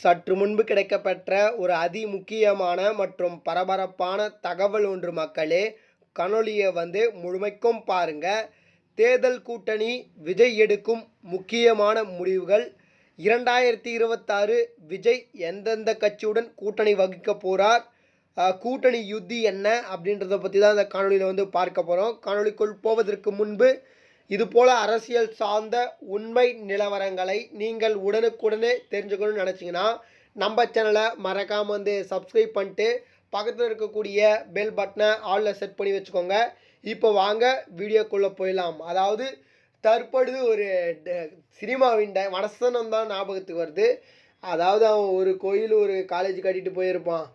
சற்று முன்பு கிடைக்கப்பெற்ற ஒரு அதி முக்கியமான மற்றும் பரபரப்பான தகவல் ஒன்று மக்களே கணொலியை வந்து முழுமைக்கும் பாருங்க. தேர்தல் கூட்டணி விஜய் எடுக்கும் முக்கியமான முடிவுகள். இரண்டாயிரத்தி இருபத்தாறு விஜய் எந்தெந்த கட்சியுடன் கூட்டணி வகிக்க போகிறார் கூட்டணி யுத்தி என்ன அப்படின்றத பற்றி தான் இந்த காணொலியில் வந்து பார்க்க போகிறோம் காணொலிக்குள் போவதற்கு முன்பு இதுபோல் அரசியல் சார்ந்த உண்மை நிலவரங்களை நீங்கள் உடனுக்குடனே தெரிஞ்சுக்கணும்னு நினச்சிங்கன்னா நம்ம சேனலை மறக்காமல் வந்து சப்ஸ்கிரைப் பண்ணிட்டு பக்கத்தில் இருக்கக்கூடிய பெல் பட்டனை ஆளில் செட் பண்ணி வச்சுக்கோங்க. இப்போ வாங்க வீடியோக்குள்ளே போயிடலாம். அதாவது தற்பொழுது ஒரு ட- சினிமாவின் ட வனசனம் தான் ஞாபகத்துக்கு வருது. அதாவது அவன் ஒரு கோயில் ஒரு காலேஜ் கட்டிட்டு போயிருப்பான்.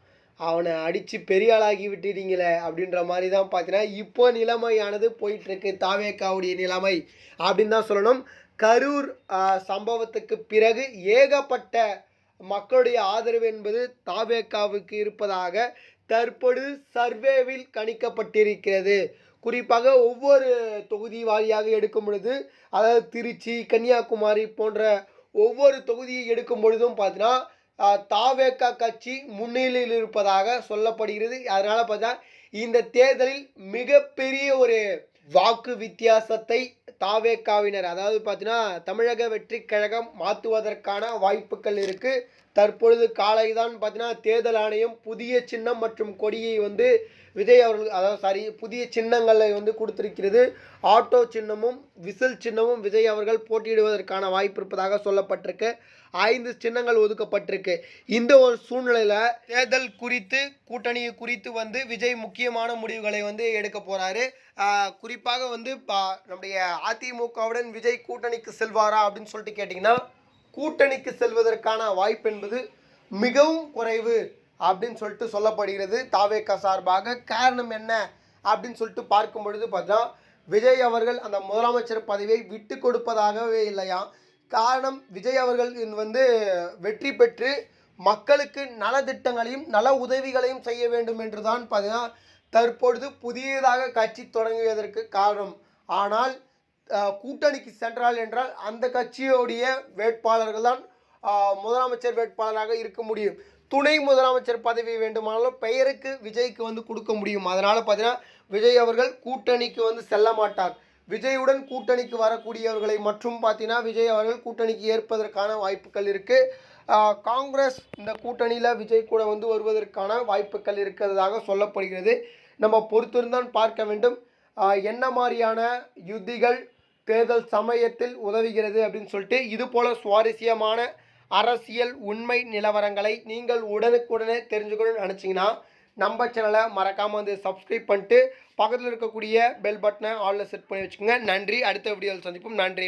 அவனை அடித்து பெரிய ஆளாகி விட்டுட்டீங்களே அப்படின்ற மாதிரி தான் பார்த்தீங்கன்னா இப்போ நிலைமையானது போயிட்டுருக்கு. தாவேக்காவுடைய நிலைமை அப்படின்னு தான் சொல்லணும். கரூர் சம்பவத்துக்கு பிறகு ஏகப்பட்ட மக்களுடைய ஆதரவு என்பது தாவேக்காவுக்கு இருப்பதாக தற்பொழுது சர்வேவில் கணிக்கப்பட்டிருக்கிறது. குறிப்பாக ஒவ்வொரு தொகுதி வாரியாக எடுக்கும் பொழுது அதாவது திருச்சி கன்னியாகுமரி போன்ற ஒவ்வொரு தொகுதியை எடுக்கும் பொழுதும் பார்த்தீங்கன்னா தாவேக்கா கட்சி முன்னிலையில் இருப்பதாக சொல்லப்படுகிறது. அதனால் பார்த்தா இந்த தேர்தலில் மிகப்பெரிய ஒரு வாக்கு வித்தியாசத்தை தாவேக்காவினர் அதாவது பார்த்தீங்கன்னா தமிழக வெற்றி கழகம் மாற்றுவதற்கான வாய்ப்புகள் இருக்குது தற்பொழுது காலை தான் பார்த்தீங்கன்னா தேர்தல் ஆணையம் புதிய சின்னம் மற்றும் கொடியை வந்து விஜய் அவர்கள் அதாவது சாரி புதிய சின்னங்களை வந்து கொடுத்திருக்கிறது. ஆட்டோ சின்னமும் விசில் சின்னமும் விஜய் அவர்கள் போட்டியிடுவதற்கான வாய்ப்பு இருப்பதாக சொல்லப்பட்டிருக்கு. ஐந்து சின்னங்கள் ஒதுக்கப்பட்டிருக்கு. இந்த ஒரு சூழ்நிலையில் தேர்தல் குறித்து கூட்டணியை குறித்து வந்து விஜய் முக்கியமான முடிவுகளை வந்து எடுக்க போகிறாரு குறிப்பாக வந்து பா- நம்முடைய அதிமுகவுடன் விஜய் கூட்டணிக்கு செல்வாரா அப்படின்னு சொல்லிட்டு கேட்டிங்கன்னா கூட்டணிக்கு செல்வதற்கான வாய்ப்பு என்பது மிகவும் குறைவு அப்படின்னு சொல்லிட்டு சொல்லப்படுகிறது. தாவேக்கா சார்பாக காரணம் என்ன அப்படின்னு சொல்லிட்டு பார்க்கும் பொழுது பார்த்தா விஜய் அவர்கள் அந்த முதலமைச்சர் பதவியை விட்டு கொடுப்பதாகவே இல்லையா? காரணம் விஜய் அவர்கள் வந்து வெற்றி பெற்று மக்களுக்கு நலத்திட்டங்களையும் நல உதவிகளையும் செய்ய வேண்டும் என்று தான் பார்த்தீங்கன்னா தற்பொழுது புதியதாக கட்சி தொடங்குவதற்கு காரணம். ஆனால் கூட்டணிக்கு சென்றால் என்றால் அந்த கட்சியோடைய வேட்பாளர்கள் தான் முதலமைச்சர் வேட்பாளராக இருக்க முடியும். துணை முதலமைச்சர் பதவி வேண்டுமானாலும் பெயருக்கு விஜய்க்கு வந்து கொடுக்க முடியும். அதனால் பார்த்தீங்கன்னா விஜய் அவர்கள் கூட்டணிக்கு வந்து செல்ல மாட்டார். விஜயுடன் கூட்டணிக்கு வரக்கூடியவர்களை மற்றும் பார்த்தீங்கன்னா விஜய் அவர்கள் கூட்டணிக்கு ஏற்பதற்கான வாய்ப்புகள் இருக்குது காங்கிரஸ் இந்த கூட்டணியில் விஜய் கூட வந்து வருவதற்கான வாய்ப்புகள் இருக்கிறதாக சொல்லப்படுகிறது. நம்ம பொறுத்திருந்தான் பார்க்க வேண்டும். என்ன மாதிரியான யுத்திகள் தேர்தல் சமயத்தில் உதவுகிறது அப்படின்னு சொல்லிட்டு இது போல சுவாரஸ்யமான அரசியல் உண்மை நிலவரங்களை நீங்கள் உடனுக்குடனே தெரிஞ்சுக்கணும்னு நினச்சிங்கன்னா நம்ம சேனலை மறக்காமல் வந்து சப்ஸ்கிரைப் பண்ணிட்டு பக்கத்தில் இருக்கக்கூடிய பெல் பட்டனை ஆலில் செட் பண்ணி வச்சுக்கோங்க. நன்றி. அடுத்த வீடியோவில் சந்திப்போம். நன்றி.